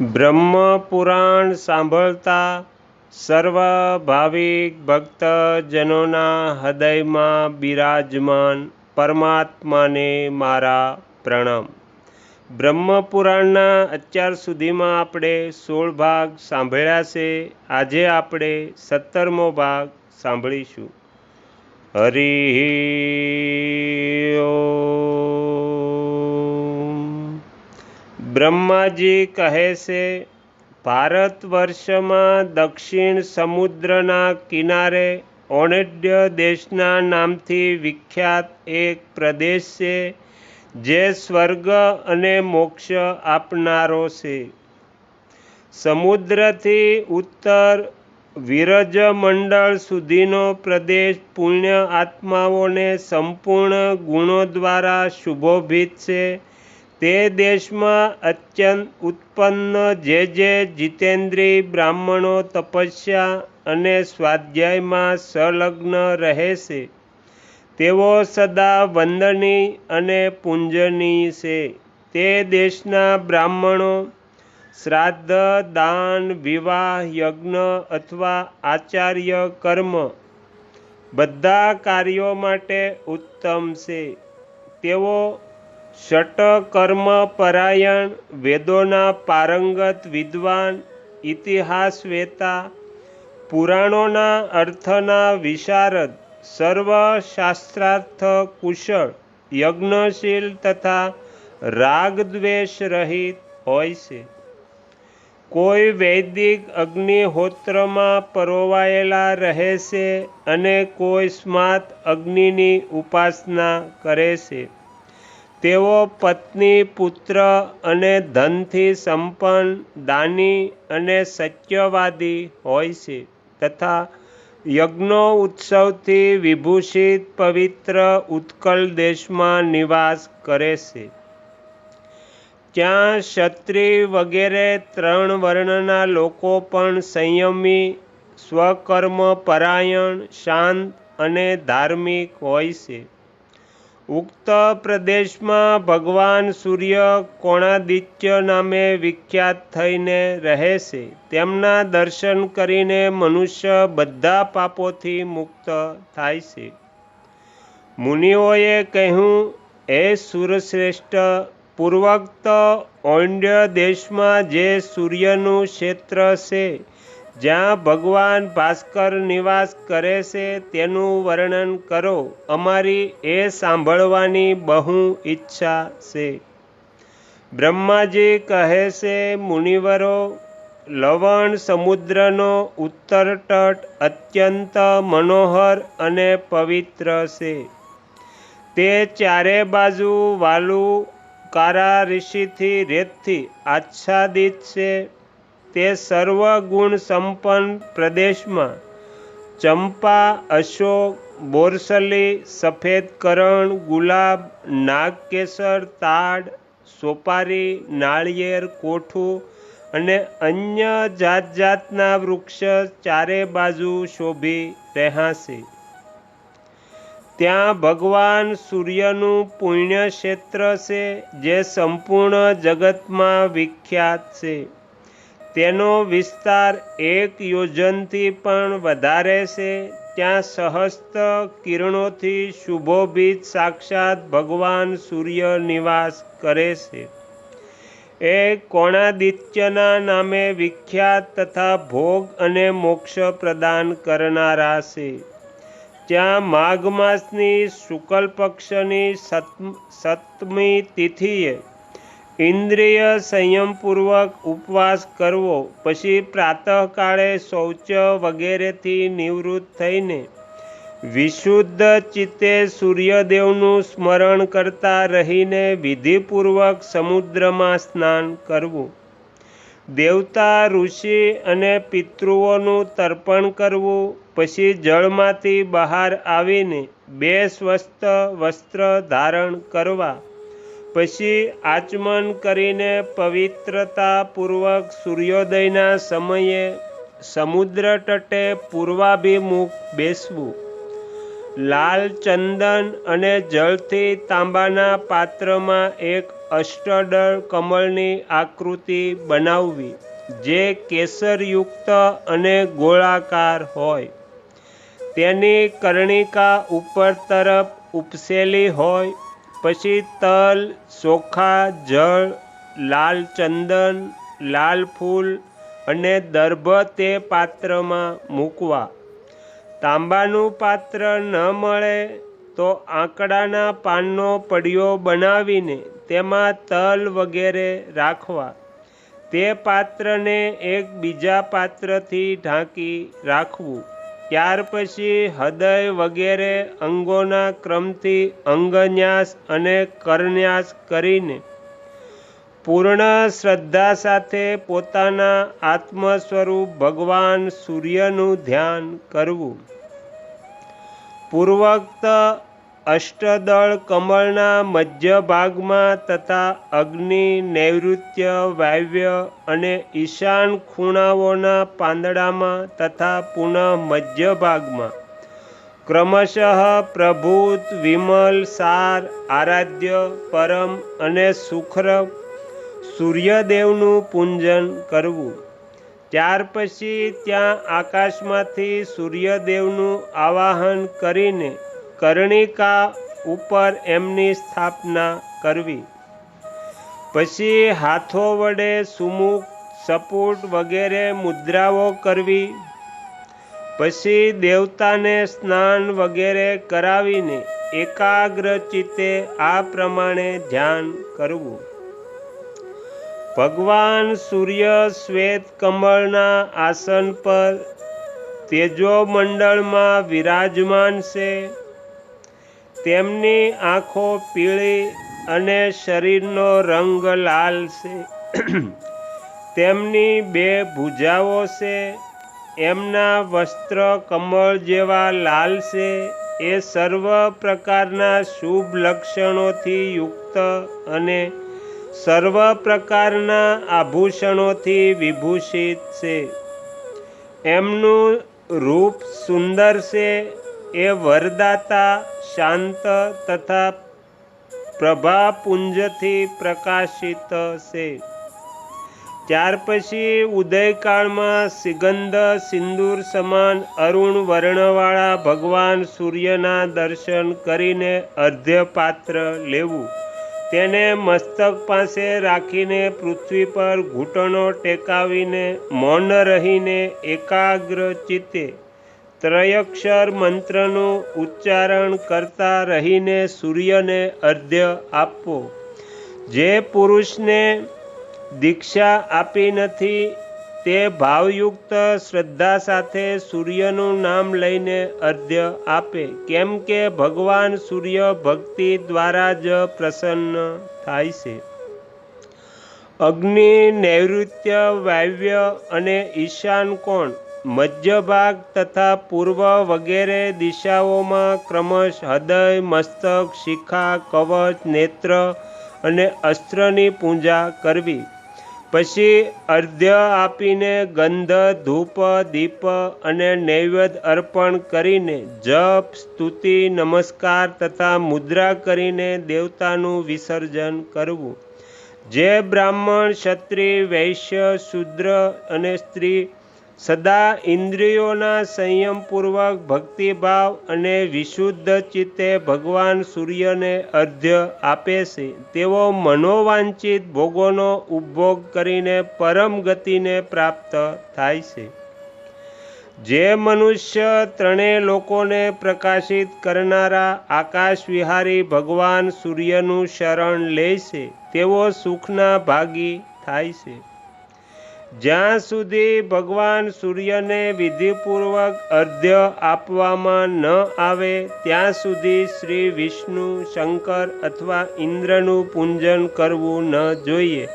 બ્રહ્મ પુરાણ સાંભળતા સર્વ ભાવિક ભક્તજનોના હૃદયમાં બિરાજમાન પરમાત્માને મારા પ્રણામ. બ્રહ્મ પુરાણના અત્યાર સુધીમાં આપણે સોળ ભાગ સાંભળ્યા છે. આજે આપણે સત્તરમો ભાગ સાંભળીશું. હરિ બ્રહ્માજી કહે છે, ભારત વર્ષમાં દક્ષિણ સમુદ્રના કિનારે ઓણડ્ય દેશના નામથી વિખ્યાત એક પ્રદેશ છે, જે સ્વર્ગ અને મોક્ષ આપનારો છે. સમુદ્રથી ઉત્તર વિરજમંડળ સુધીનો પ્રદેશ પુણ્ય આત્માઓને સંપૂર્ણ ગુણો દ્વારા શુભોભિત છે. તે દેશમાં અત્યંત ઉત્પન્ન જે જે જીતેન્દ્રી બ્રાહ્મણો તપસ્યા અને સ્વાધ્યાયમાં સંલગ્ન રહે છે, તેઓ સદા વંદની અને પૂજનીય છે. તે દેશના બ્રાહ્મણો શ્રાદ્ધ, દાન, વિવાહ, યજ્ઞ અથવા આચાર્ય કર્મ બધા કાર્યો માટે ઉત્તમ છે. તેઓ ષટકર્મ પરાયણ વેદોના પારંગત વિદ્વાન, ઇતિહાસવેતા, પુરાણોના અર્થના વિશારદ સર્વશાસ્ત્રાર્થ કુશળ યજ્ઞશીલ તથા રાગદ્વેષ રહિત હોય છે. કોઈ વૈદિક અગ્નિહોત્રમાં પરોવાયેલા રહે છે અને કોઈ સ્માત અગ્નિની ઉપાસના કરે છે. તેઓ પત્ની, પુત્ર અને ધનથી સંપન્ન, દાની અને સત્યવાદી હોય છે તથા યજ્ઞો ઉત્સવથી વિભૂષિત પવિત્ર ઉત્કલ દેશમાં નિવાસ કરે છે. ત્યાં ક્ષત્રિય વગેરે ત્રણ વર્ણના લોકો પણ સંયમી સ્વકર્મ પરાયણ શાંત અને ધાર્મિક હોય છે. ઉક્ત પ્રદેશમાં ભગવાન સૂર્ય કોણાદિત્ય નામે વિખ્યાત થઈને રહે છે. તેમના દર્શન કરીને મનુષ્ય બધા પાપોથી મુક્ત થાય છે. મુનિઓએ કહ્યું એ સૂરશ્રેષ્ઠ, પૂર્વોક્ત ઔંડ્ય દેશમાં જે સૂર્યનું ક્ષેત્ર છે જ્યાં ભગવાન ભાસ્કર નિવાસ કરે છે, તેનું વર્ણન કરો. અમારી એ સાંભળવાની બહુ ઈચ્છા છે. બ્રહ્માજી કહે છે, મુનિવરો, લવણ સમુદ્રનો ઉત્તર તટ અત્યંત મનોહર અને પવિત્ર છે. તે ચારે બાજુ વાલુ કારા ઋષિથી રેતથી આચ્છાદિત છે. તે સર્વ ગુણ સંપન્ન પ્રદેશમાં ચંપા, અશોક, બોરસલી, સફેદ કરણ, ગુલાબ, નાગકેસર, તાડ, સોપારી, નાળિયેર, કોઠું અને અન્ય જાત જાતના વૃક્ષ ચારે બાજુ શોભી રહેશે. ત્યાં ભગવાન સૂર્યનું પુણ્ય ક્ષેત્ર છે, જે સંપૂર્ણ જગતમાં વિખ્યાત છે. તેનો વિસ્તાર એક યોજનથી પણ વધારે છે. ત્યાં સહસ્ત કિરણોથી શુભોભિત સાક્ષાત ભગવાન સૂર્ય નિવાસ કરે છે. એ કોણાદિત્યના નામે વિખ્યાત તથા ભોગ અને મોક્ષ પ્રદાન કરનારા છે. ત્યાં માઘ માસની શુક્લ પક્ષની સપ્તમી તિથિએ ઇન્દ્રિય સંયમપૂર્વક ઉપવાસ કરવો, પછી પ્રાતઃકાળે શૌચ વગેરેથી નિવૃત્ત થઈને વિશુદ્ધ ચિત્તે સૂર્યદેવનું સ્મરણ કરતા રહીને વિધિપૂર્વક સમુદ્રમાં સ્નાન કરવું. દેવતા, ઋષિ અને પિતૃઓનું તર્પણ કરવું, પછી જળમાંથી બહાર આવીને બે સ્વસ્થ વસ્ત્ર ધારણ કરવા. પછી આચમન કરીને પવિત્રતાપૂર્વક સૂર્યોદયના સમયે સમુદ્ર તટે પૂર્વાભિમુખ બેસવું. લાલ ચંદન અને જળથી તાંબાના પાત્રમાં એક અષ્ટદળ કમળની આકૃતિ બનાવવી, જે કેસરયુક્ત અને ગોળાકાર હોય. તેની કર્ણિકા ઉપર તરફ ઉપસેલી હોય પછી તલ, ચોખા, જળ, લાલ ચંદન, લાલ ફૂલ અને દર્ભ તે પાત્રમાં મૂકવા. તાંબાનું પાત્ર ન મળે તો આંકડાના પાનનો પડિયો બનાવીને તેમાં તલ વગેરે રાખવા. તે પાત્રને એક બીજા પાત્રથી ઢાંકી રાખવું. ત્યાર પછી હૃદય વગેરે અંગોના ક્રમથી અંગન્યાસ અને કરન્યાસ કરીને પૂર્ણ શ્રદ્ધા સાથે પોતાના આત્મ સ્વરૂપ ભગવાન સૂર્યનું ધ્યાન કરવું. પૂર્વોક્ત અષ્ટદળ કમળના મધ્ય ભાગમાં તથા અગ્નિ, નૈઋત્ય, વાયવ્ય અને ઈશાન ખૂણાઓના પાંદડામાં તથા પુનઃ મધ્ય ભાગમાં ક્રમશઃ પ્રભુત, વિમલ, સાર, આરાધ્ય, પરમ અને સુખર સૂર્યદેવનું પૂંજન કરવું. ત્યાર પછી ત્યાં આકાશમાંથી સૂર્યદેવનું આવાહન કરીને કર્ણિકા ઉપર એમની સ્થાપના કરવી. પછી હાથો વડે સુમુખ સપુટ વગેરે મુદ્રાઓ કરવી. પછી દેવતાને સ્નાન વગેરે કરાવીને એકાગ્ર ચિત્તે આ પ્રમાણે ધ્યાન કરવું. ભગવાન સૂર્ય શ્વેત કમળના આસન પર તેજોમંડળમાં વિરાજમાન છે. તેમની આંખો પીળી અને શરીરનો રંગ લાલ છે. તેમની બે ભૂજાઓ છે. એમના વસ્ત્ર કમળ જેવા લાલ છે. એ સર્વ પ્રકારના શુભ લક્ષણોથી યુક્ત અને સર્વ પ્રકારના આભૂષણોથી વિભૂષિત છે. એમનું રૂપ સુંદર છે. એ વરદાતા શાંત તથા પ્રભાપુંજથી પ્રકાશિત છે. ત્યાર પછી ઉદયકાળમાં સિગંધ, સિંદૂર સમાન અરુણ વર્ણવાળા ભગવાન સૂર્યના દર્શન કરીને અર્ધ્યપાત્ર લેવું. તેને મસ્તક પાસે રાખીને પૃથ્વી પર ઘૂંટણો ટેકાવીને મૌન રહીને એકાગ્ર ચિત્તે ત્રયક્ષર મંત્રનું ઉચ્ચારણ કરતા રહીને સૂર્યને અર્ધ્ય આપવો જે પુરુષને દીક્ષા આપી નથી તે ભાવયુક્ત શ્રદ્ધા સાથે સૂર્યનું નામ લઈને અર્ધ્ય આપે કેમ કે ભગવાન સૂર્ય ભક્તિ દ્વારા જ પ્રસન્ન થાય છે અગ્નિ નૈઋત્ય વાયવ્ય અને ઈશાન કોણ મધ્ય ભાગ તથા પૂર્વ વગેરે દિશાઓમાં ક્રમશ હૃદય, મસ્તક, શિખા, કવચ, નેત્ર અને અસ્ત્રની પૂજા કરવી. પછી અર્ધ્ય આપીને ગંધ, ધૂપ, દીપ અને નૈવેદ્ય અર્પણ કરીને જપ, સ્તુતિ, નમસ્કાર તથા મુદ્રા કરીને દેવતાનું વિસર્જન કરવું. જે બ્રાહ્મણ, ક્ષત્રિય, વૈશ્ય, શુદ્ર અને સ્ત્રી સદા ઇન્દ્રિયોના સંયમપૂર્વક ભક્તિભાવ અને વિશુદ્ધ ચિત્તે ભગવાન સૂર્યને અર્ધ્ય આપે છે. તેઓ મનોવાંચિત ભોગોનો ઉપભોગ કરીને પરમ ગતિને પ્રાપ્ત થાય છે. જે મનુષ્ય ત્રણેય લોકોને પ્રકાશિત કરનારા આકાશ વિહારી ભગવાન સૂર્યનું શરણ લે છે, તેઓ સુખના ભાગી થાય છે. જ્યાં સુધી ભગવાન સૂર્યને વિધિપૂર્વક અર્ધ્ય આપવામાં ન આવે, ત્યાં સુધી શ્રી વિષ્ણુ, શંકર અથવા ઇન્દ્રનું પૂજન કરવું ન જોઈએ.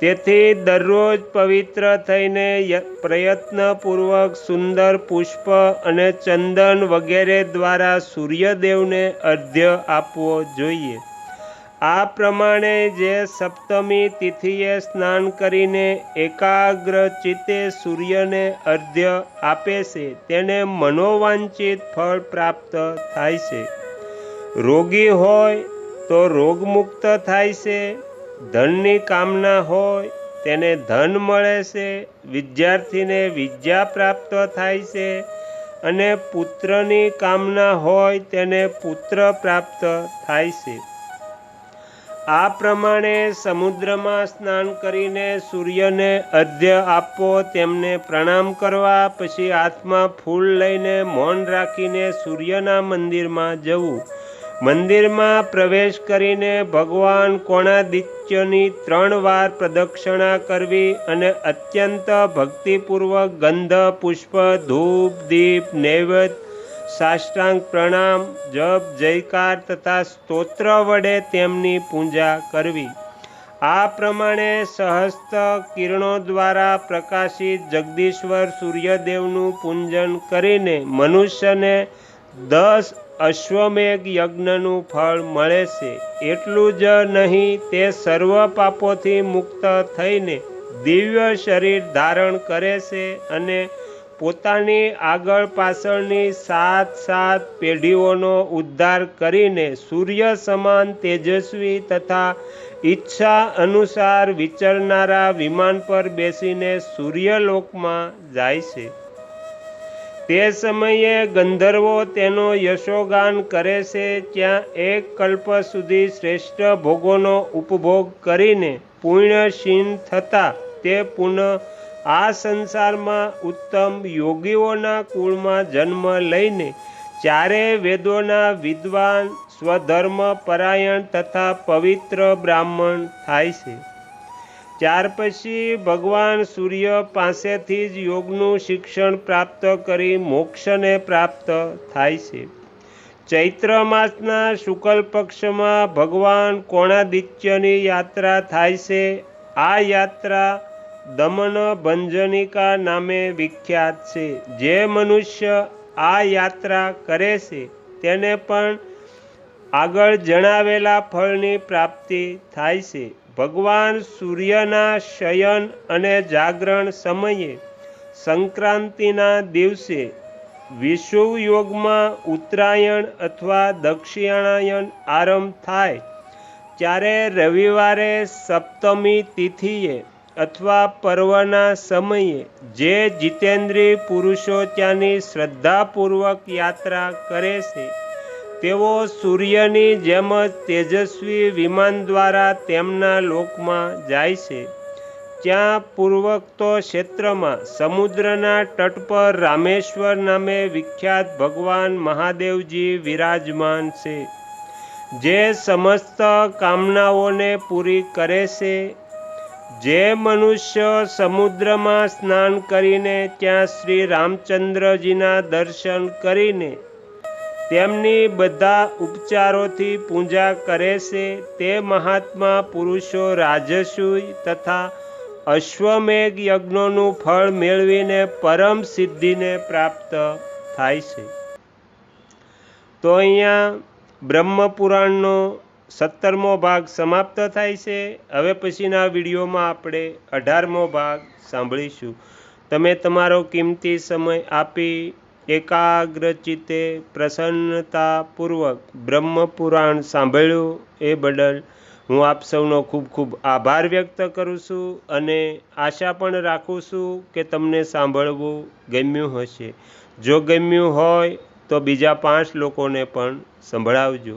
તેથી દરરોજ પવિત્ર થઈને પ્રયત્નપૂર્વક સુંદર પુષ્પ અને ચંદન વગેરે દ્વારા સૂર્યદેવને અર્ધ્ય આપવો જોઈએ. આ પ્રમાણે જે સપ્તમી તિથિએ સ્નાન કરીને એકાગ્ર ચિત્તે સૂર્યને અર્ધ્ય આપે છે, તેને મનોવાંચિત ફળ પ્રાપ્ત થાય છે. રોગી હોય તો રોગમુક્ત થાય છે, ધનની કામના હોય તેને ધન મળે છે, વિદ્યાર્થીને વિદ્યા પ્રાપ્ત થાય છે અને પુત્રની કામના હોય તેને પુત્ર પ્રાપ્ત થાય છે. આ પ્રમાણે સમુદ્રમાં સ્નાન કરીને સૂર્યને અર્ધ્ય આપવો તેમને પ્રણામ કરવા, પછી હાથમાં ફૂલ લઈને મૌન રાખીને સૂર્યના મંદિરમાં જવું. મંદિરમાં પ્રવેશ કરીને ભગવાન કોણાદિત્યની ત્રણ વાર પ્રદક્ષિણા કરવી અને અત્યંત ભક્તિપૂર્વક ગંધ, પુષ્પ, ધૂપ, દીપ, નૈવેદ્ય સાષ્ટાંગ પ્રણામ, જપ, જયકાર તથા સ્તોત્ર વડે તેમની પૂજા કરવી. આ પ્રમાણે સહસ્ત કિરણો દ્વારા પ્રકાશિત જગદીશ્વર સૂર્યદેવનું પૂજન કરીને મનુષ્યને દસ અશ્વમેઘ યજ્ઞનું ફળ મળે છે. એટલું જ નહીં, તે સર્વ પાપોથી મુક્ત થઈને દિવ્ય શરીર ધારણ કરે છે અને પોતાની આગળ પાછળની સાત સાત પેઢીઓનો ઉદ્ધાર કરીને સૂર્ય સમાન તેજસ્વી તથા ઈચ્છા અનુસાર વિચરનારા વિમાન પર બેસીને સૂર્યલોકમાં જાય છે. તે સમયે ગંધર્વો તેનો યશોગાન કરે છે ત્યાં એક કલ્પ સુધી શ્રેષ્ઠ ભોગોનો ઉપભોગ કરીને પુણ્યશીન થતાં તે પુનઃ આ સંસારમાં ઉત્તમ યોગીઓના કુળમાં જન્મ લઈને ચારે વેદોના વિદ્વાન સ્વધર્મ પરાયણ તથા પવિત્ર બ્રાહ્મણ થાય છે. ત્યાર પછી ભગવાન સૂર્ય પાસેથી જ યોગનું શિક્ષણ પ્રાપ્ત કરી મોક્ષને પ્રાપ્ત થાય છે. ચૈત્ર માસના શુક્લ પક્ષમાં ભગવાન કોણાદિત્યની યાત્રા થાય છે. આ યાત્રા દમન ભંજનિકા નામે વિખ્યાત છે. જે મનુષ્ય આ યાત્રા કરે છે, તેને પણ આગળ જણાવેલા ફળની પ્રાપ્તિ થાય છે. ભગવાન સૂર્યના શયન અને જાગરણ સમયે સંક્રાંતિના દિવસે વિષુવયોગમાં ઉત્તરાયણ અથવા દક્ષિણાયન આરંભ થાય. ત્યારે રવિવારે સપ્તમી તિથિએ અથવા પર્વના સમયે જે જીતેન્દ્રિય પુરુષો ત્યાંની શ્રદ્ધાપૂર્વક યાત્રા કરે છે, તેઓ સૂર્યની જેમ જ તેજસ્વી વિમાન દ્વારા તેમના લોકમાં જાય છે. ત્યાં પૂર્વોક્તો ક્ષેત્રમાં સમુદ્રના તટ પર રામેશ્વર નામે વિખ્યાત ભગવાન મહાદેવજી વિરાજમાન છે, જે સમસ્ત કામનાઓને પૂરી કરે છે જે મનુષ્ય સમુદ્રમાં સ્નાન કરીને ત્યાં શ્રી રામચંદ્રજીના દર્શન કરીને તેમની બધા ઉપચારોથી પૂજા કરે છે, તે મહાત્મા પુરુષો રાજસુય તથા અશ્વમેઘ યજ્ઞોનું ફળ મેળવીને પરમ સિદ્ધિને પ્રાપ્ત થાય છે. તો અહીંયા બ્રહ્મપુરાણનો સત્તરમો ભાગ સમાપ્ત થાય છે. હવે પછીના વિડીયોમાં આપણે અઢારમો ભાગ સાંભળીશું. તમે તમારો કિંમતી સમય આપી એકાગ્રચિતે પ્રસન્નતાપૂર્વક બ્રહ્મપુરાણ સાંભળ્યું એ બદલ હું આપ સૌનો ખૂબ ખૂબ આભાર વ્યક્ત કરું છું અને આશા પણ રાખું છું કે તમને સાંભળવું ગમ્યું હશે. જો ગમ્યું હોય તો બીજા પાંચ લોકોને પણ સંભળાવજો.